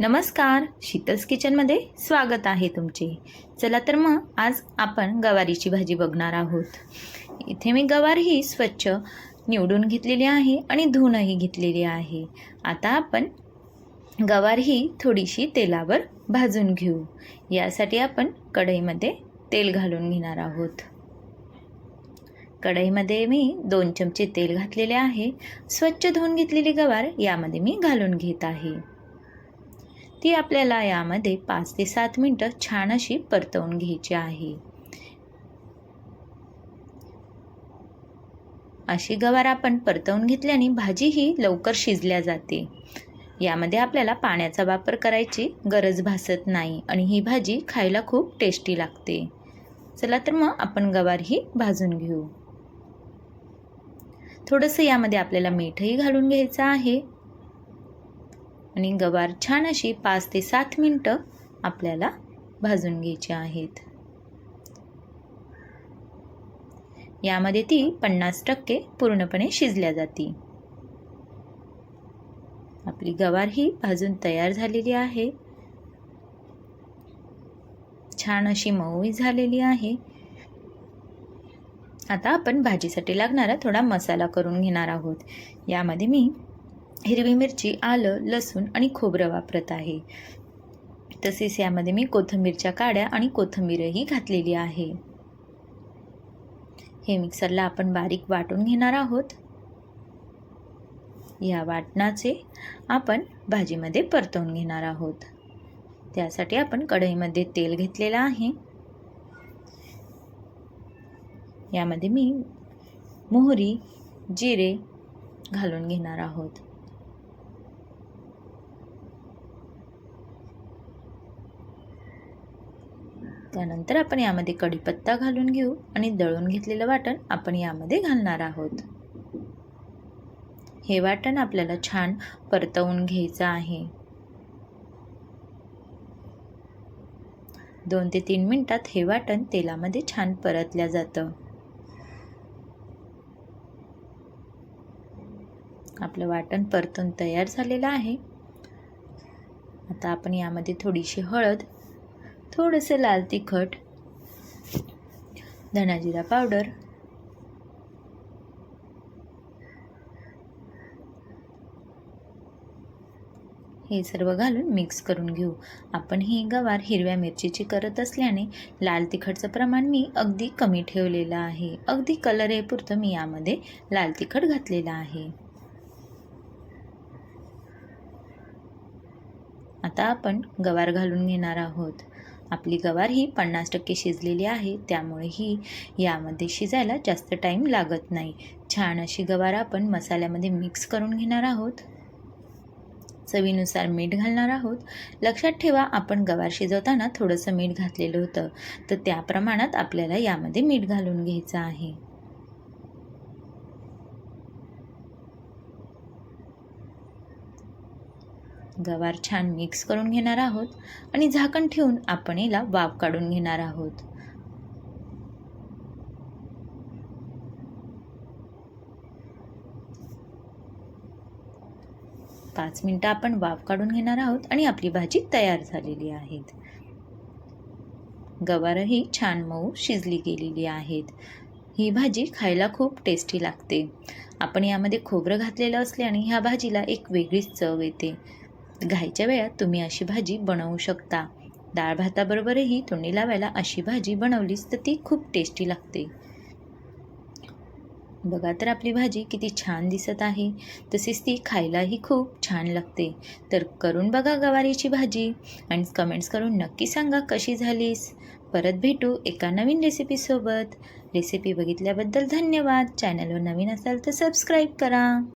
नमस्कार शीतल्स किचनमध्ये स्वागत आहे तुमचे. चला तर मग आज आपण गवारीची भाजी बघणार आहोत. इथे मी गवार ही स्वच्छ निवडून घेतलेली आहे आणि धुवूनही घेतलेली आहे. आता आपण गवार ही थोडीशी तेलावर भाजून घेऊ. यासाठी आपण कढईमध्ये तेल घालून घेणार आहोत. कढईमध्ये मी दोन चमचे तेल घातलेले आहे. स्वच्छ धुवून घेतलेली गवार यामध्ये मी घालून घेत आहे. ती आपल्याला यामध्ये पाच ते सात मिनटं छान अशी परतवून घ्यायची आहे. अशी गवार आपण परतवून घेतल्याने भाजी ही लवकर शिजल्या जाते. यामध्ये आपल्याला पाण्याचा वापर करायची गरज भासत नाही आणि ही भाजी खायला खूप टेस्टी लागते. चला तर मग आपण गवार ही भाजून घेऊ. थोडंसं यामध्ये आपल्याला मीठही घालून घ्यायचं आहे. आणि गवार छान अशी पाच ते सात मिनटं आपल्याला भाजून घ्यायची आहेत. यामध्ये ती पन्नास टक्के पूर्णपणे शिजल्या जाती. आपली गवार ही भाजून तयार झालेली आहे. छान अशी मऊही झालेली आहे. आता आपण भाजीसाठी लागणारा थोडा मसाला करून घेणार आहोत. यामध्ये मी हिरवी मिरची आलं लसूण आणि खोबरं वापरत आहे. तसेच यामध्ये मी कोथिंबीरच्या काड्या आणि कोथिंबीरही घातलेली आहे. हे मिक्सरला आपण बारीक वाटून घेणार आहोत. या वाटणाचे आपण भाजीमध्ये परतवून घेणार आहोत. त्यासाठी आपण कढईमध्ये तेल घेतलेलं आहे. यामध्ये मी मोहरी जिरे घालून घेणार आहोत. त्यानंतर आपण यामध्ये कढीपत्ता घालून घेऊ आणि दळून घेतलेलं वाटण आपण यामध्ये घालणार आहोत. हे वाटण आपल्याला छान परतवून घ्यायचं आहे. दोन ते तीन मिनटात हे वाटण तेलामध्ये छान परतल्या जातं. आपलं वाटण परतून तयार झालेलं आहे. आता आपण यामध्ये थोडीशी हळद थोडंसं लाल तिखट धनाजिरा पावडर हे सर्व घालून मिक्स करून घेऊ. आपण ही गवार हिरव्या मिरचीची करत असल्याने लाल तिखटचं प्रमाण मी अगदी कमी ठेवलेलं आहे. अगदी कलर येपुरतं मी यामध्ये लाल तिखट घातलेलं आहे. आता आपण गवार घालून घेणार आहोत. आपली गवार ही पन्नास टक्के शिजलेली आहे त्यामुळे ही यामध्ये शिजायला जास्त टाईम लागत नाही. छान अशी गवार आपण मसाल्यामध्ये मिक्स करून घेणार आहोत. चवीनुसार मीठ घालणार आहोत. लक्षात ठेवा आपण गवार शिजवताना थोडंसं मीठ घातलेलं होतं तर त्या प्रमाणात आपल्याला यामध्ये मीठ घालून घ्यायचं आहे. गवार छान मिक्स करून घेणार आहोत आणि झाकण ठेवून आपण याला वाफ काढून घेणार आहोत. पाच मिनटं आपण वाफ काढून घेणार आहोत आणि आपली भाजी तयार झालेली आहेत. गवारही छान मऊ शिजली गेलेली आहेत. ही भाजी खायला खूप टेस्टी लागते. आपण यामध्ये खोबरं घातलेलं असल्याने ह्या भाजीला एक वेगळीच चव येते. घाईच्या वेळात तुम्ही अशी भाजी बनवू शकता. डाळ भाताबरोबरही तोंडी लावायला अशी भाजी बनवलीच तर ती खूप टेस्टी लागते. बघा तर आपली भाजी किती छान दिसत आहे. तसेच ती खायलाही खूप छान लागते. तर करून बघा गवारीची भाजी आणि कमेंट्स करून नक्की सांगा कशी झालीस. परत भेटू एका नवीन रेसिपीसोबत रेसिपी बघितल्याबद्दल धन्यवाद. चॅनलवर नवीन असाल तर सबस्क्राईब करा.